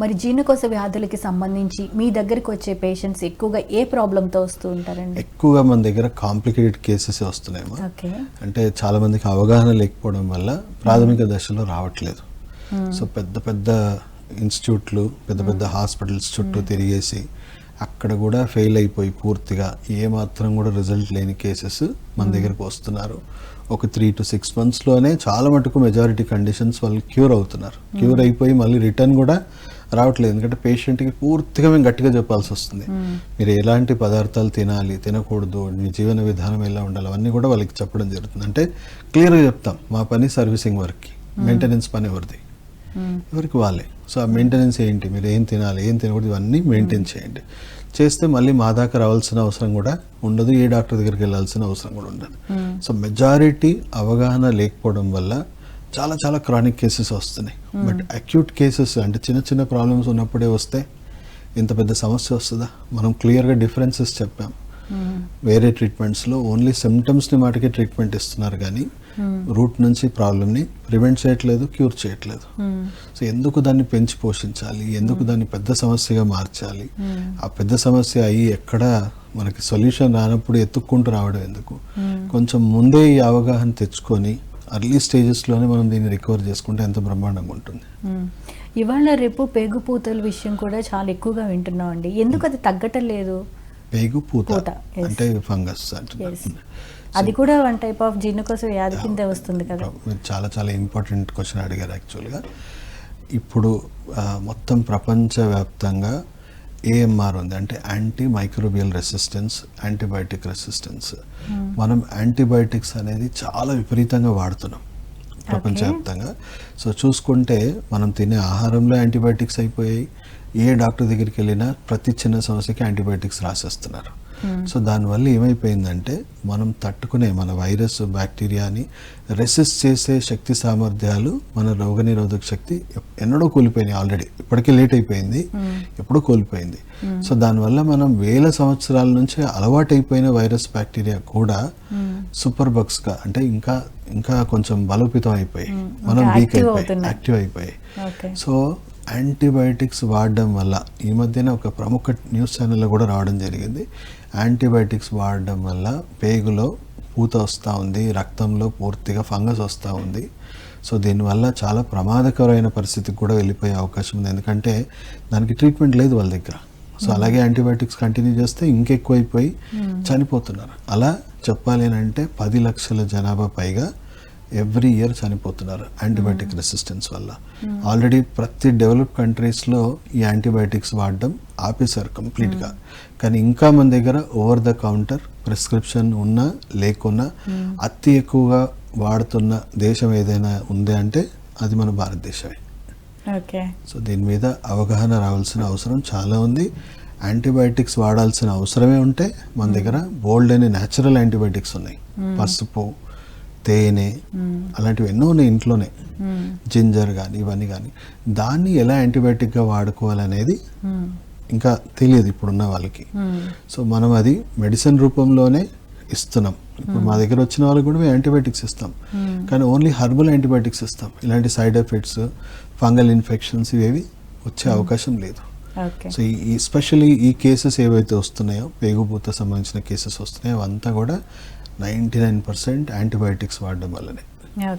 మరి జీర్ణకోశ వ్యాధులకి సంబంధించి మీ దగ్గరికి వచ్చే పేషెంట్స్ ఎక్కువగా ఏ ప్రాబ్లంతో వస్తూ ఉంటారండి? ఎక్కువగా మన దగ్గర కాంప్లికేటెడ్ కేసెస్ వస్తున్నాయేమో ఓకే. అంటే చాలా మందికి అవగాహన లేకపోవడం వల్ల ప్రాథమిక దశలో రావట్లేదు. సో పెద్ద పెద్ద ఇన్స్టిట్యూట్లు పెద్ద పెద్ద హాస్పిటల్స్ చుట్టూ తిరిగేసి అక్కడ కూడా ఫెయిల్ అయిపోయి పూర్తిగా ఏ మాత్రం కూడా రిజల్ట్ లేని కేసెస్ మన దగ్గరకు వస్తున్నారు. ఒక త్రీ టు సిక్స్ మంత్స్లోనే చాలా మటుకు మెజారిటీ కండిషన్స్ వాళ్ళు క్యూర్ అవుతున్నారు. క్యూర్ అయిపోయి మళ్ళీ రిటర్న్ కూడా రావట్లేదు. ఎందుకంటే పేషెంట్కి పూర్తిగా మేము గట్టిగా చెప్పాల్సి వస్తుంది. మీరు ఎలాంటి పదార్థాలు తినాలి తినకూడదు మీ జీవన విధానం ఎలా ఉండాలి అవన్నీ కూడా వాళ్ళకి చెప్పడం జరుగుతుంది. అంటే క్లియర్గా చెప్తాం మా పని సర్వీసింగ్ వర్క్కి మెయింటెనెన్స్ పని ఎవరిది? ఎవరికి వాళ్ళే. సో ఆ మెయింటెనెన్స్ ఏంటి? మీరు ఏం తినాలి ఏం తినకూడదు ఇవన్నీ మెయింటైన్ చేయండి. చేస్తే మళ్ళీ మా దాకా రావాల్సిన అవసరం కూడా ఉండదు ఏ డాక్టర్ దగ్గరికి వెళ్ళాల్సిన అవసరం కూడా ఉండదు. సో మెజారిటీ అవగాహన లేకపోవడం వల్ల చాలా చాలా క్రానిక్ కేసెస్ వస్తున్నాయి. బట్ అక్యూట్ కేసెస్ అంటే చిన్న చిన్న ప్రాబ్లమ్స్ ఉన్నప్పుడే వస్తే ఇంత పెద్ద సమస్య వస్తుందా? మనం క్లియర్గా డిఫరెన్సెస్ చెప్పాం. వేరే ట్రీట్మెంట్స్లో ఓన్లీ సిమ్టమ్స్ని మాటకే ట్రీట్మెంట్ ఇస్తున్నారు కానీ రూట్ నుంచి ప్రాబ్లమ్ని ప్రివెంట్ చేయట్లేదు క్యూర్ చేయట్లేదు. సో ఎందుకు దాన్ని పెంచి పోషించాలి? ఎందుకు దాన్ని పెద్ద సమస్యగా మార్చాలి? ఆ పెద్ద సమస్య అయ్యి ఎక్కడ మనకి సొల్యూషన్ రానప్పుడు ఎత్తుక్కుంటూ రావడం ఎందుకు? కొంచెం ముందే ఈ అవగాహన తెచ్చుకొని అర్లీ స్టేజెస్లోనే మనం దీన్ని రికవర్ చేసుకుంటే ఎంత బ్రహ్మాండంగా ఉంటుంది. ఇవాళ రేపు పేగుపూతల విషయం కూడా చాలా ఎక్కువగా వింటున్నాం అండి ఎందుకు అది తగ్గటం లేదు? పేగు పూత. పూత, yes. అంటే ఫంగస్. అంటున్నారు. అది కూడా వన్ టైప్ ఆఫ్ జీర్ణకోశ వ్యాధి కింద వస్తుంది కదా. చాలా చాలా ఇంపార్టెంట్ క్వశ్చన్ అడిగారు యాక్చువల్గా ఇప్పుడు మొత్తం ప్రపంచవ్యాప్తంగా ఏఎంఆర్ ఉంది. అంటే anti microbial resistance antibiotic resistance మనం యాంటీబయాటిక్స్ అనేది చాలా విపరీతంగా వాడుతున్నాం ప్రపంచవ్యాప్తంగా. సో చూసుకుంటే మనం తినే ఆహారంలో యాంటీబయాటిక్స్ అయిపోయాయి. ఏ డాక్టర్ దగ్గరికి వెళ్ళినా ప్రతి చిన్న సమస్యకి యాంటీబయాటిక్స్ రాసేస్తున్నారు. సో దానివల్ల ఏమైపోయిందంటే మనం తట్టుకునే మన వైరస్ బ్యాక్టీరియాని రెసిస్ట్ చేసే శక్తి సామర్థ్యాలు మన రోగనిరోధక శక్తి ఎన్నడో కోల్పోయినాయి ఆల్రెడీ. ఇప్పటికే లేట్ అయిపోయింది. ఎప్పుడో కోల్పోయింది. సో దానివల్ల మనం వేల సంవత్సరాల నుంచి అలవాటైపోయిన వైరస్ బ్యాక్టీరియా కూడా సూపర్ బగ్స్గా అంటే ఇంకా ఇంకా కొంచెం బలోపేతం అయిపోయి మనం వీక్ అయిపోయి. యాక్టివ్ అయిపోయి సో యాంటీబయాటిక్స్ వాడడం వల్ల ఈ మధ్యన ఒక ప్రముఖ న్యూస్ ఛానల్లో కూడా రావడం జరిగింది. యాంటీబయాటిక్స్ వాడడం వల్ల పేగులో పూత వస్తూ ఉంది రక్తంలో పూర్తిగా ఫంగస్ వస్తూ ఉంది. సో దీనివల్ల చాలా ప్రమాదకరమైన పరిస్థితికి కూడా వెళ్ళిపోయే అవకాశం ఉంది. ఎందుకంటే దానికి ట్రీట్మెంట్ లేదు వాళ్ళ దగ్గర. సో అలాగే యాంటీబయాటిక్స్ కంటిన్యూ చేస్తే ఇంకెక్కువైపోయి చనిపోతున్నారు. అలా చెప్పాలి అంటే పది లక్షల జనాభా పైగా ఎవ్రీ ఇయర్ చనిపోతున్నారు యాంటీబయాటిక్ రెసిస్టెన్స్ వల్ల. ఆల్రెడీ ప్రతి డెవలప్ కంట్రీస్లో ఈ యాంటీబయాటిక్స్ వాడడం ఆపేశారు కంప్లీట్గా. కానీ ఇంకా మన దగ్గర ఓవర్ ద కౌంటర్ ప్రిస్క్రిప్షన్ ఉన్నా లేకున్నా అతి ఎక్కువగా వాడుతున్న దేశం ఏదైనా ఉంది అంటే అది మన భారతదేశమే. ఓకే. సో దీని మీద అవగాహన రావాల్సిన అవసరం చాలా ఉంది. యాంటీబయాటిక్స్ వాడాల్సిన అవసరమే ఉంటే మన దగ్గర బోల్డ్ అనే న్యాచురల్ యాంటీబయాటిక్స్ ఉన్నాయి. పసుపు తేనె అలాంటివి ఎన్నో ఉన్నాయి ఇంట్లోనే. జింజర్ కానీ ఇవన్నీ కానీ దాన్ని ఎలా యాంటీబయాటిక్గా వాడుకోవాలనేది ఇంకా తెలియదు ఇప్పుడున్న వాళ్ళకి. సో మనం అది మెడిసిన్ రూపంలోనే ఇస్తున్నాం. ఇప్పుడు మా దగ్గర వచ్చిన వాళ్ళకి కూడా మేము యాంటీబయాటిక్స్ ఇస్తాం. కానీ ఓన్లీ హర్బల్ యాంటీబయాటిక్స్ ఇస్తాం. ఇలాంటి సైడ్ ఎఫెక్ట్స్ ఫంగల్ ఇన్ఫెక్షన్స్ ఇవేవి వచ్చే అవకాశం లేదు. సో ఈ ఎస్పెషలీ ఈ కేసెస్ ఏవైతే వస్తున్నాయో పేగుపూత సంబంధించిన కేసెస్ వస్తున్నాయో అవంతా కూడా నైంటీ నైన్ పర్సెంట్ యాంటీబయాటిక్స్ వాడడం వల్లనే. ఓకే.